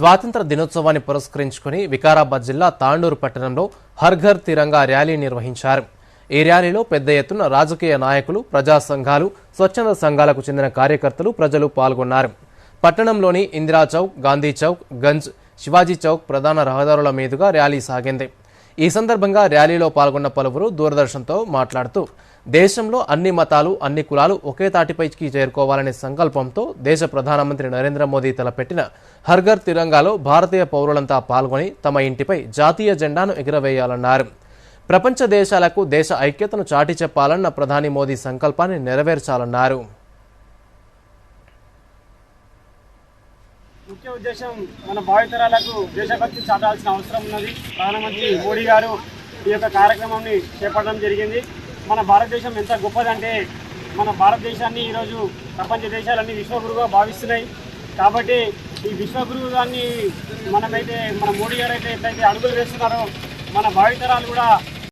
స్వాతంత్ర దినోత్సవాన్ని పురస్కరించుకుని వికారాబాద్ జిల్లా తాండూరు పట్టణంలో హర్ఘర్ తిరంగా ర్యాలీ నిర్వహించారు. ఈ ర్యాలీలో పెద్ద ఎత్తున రాజకీయ నాయకులు ప్రజా సంఘాలు స్వచ్ఛంద సంఘాలకు చెందిన కార్యకర్తలు ప్రజలు పాల్గొన్నారు. పట్టణంలోని ఇందిరా చౌక్ గాంధీ చౌక్ గంజ్ శివాజీ చౌక్ ప్రధాన రహదారుల మీదుగా ర్యాలీ సాగింది. ఈ సందర్భంగా ర్యాలీలో పాల్గొన్న పలువురు దూరదర్శన్తో మాట్లాడుతూ దేశంలో అన్ని మతాలు అన్ని కులాలు ఒకే తాటిపైకి చేరుకోవాలనే సంకల్పంతో దేశ ప్రధానమంత్రి నరేంద్ర మోదీ తలపెట్టిన హర్ఘర్ తిరంగాలో భారతీయ పౌరులంతా పాల్గొని తమ ఇంటిపై జాతీయ జెండాను ఎగురవేయాలన్నారు. ప్రపంచ దేశాలకు దేశ ఐక్యతను చాటి చెప్పాలన్న ప్రధాని మోదీ సంకల్పాన్ని నెరవేర్చాలన్నారు. ముఖ్య ఉద్దేశం మన భావితరాలకు దేశభక్తి చాటాల్సిన అవసరం ఉన్నది. ప్రధానమంత్రి మోడీ గారు ఈ యొక్క కార్యక్రమాన్ని చేపట్టడం జరిగింది. మన భారతదేశం ఎంత గొప్పదంటే మన భారతదేశాన్ని ఈరోజు ప్రపంచ దేశాలన్నీ విశ్వగురువుగా భావిస్తున్నాయి. కాబట్టి ఈ విశ్వగురుగాన్ని మనమైతే మన మోడీ గారు అయితే ఎట్లయితే అడుగులు వేస్తున్నారో మన భావితరాలు కూడా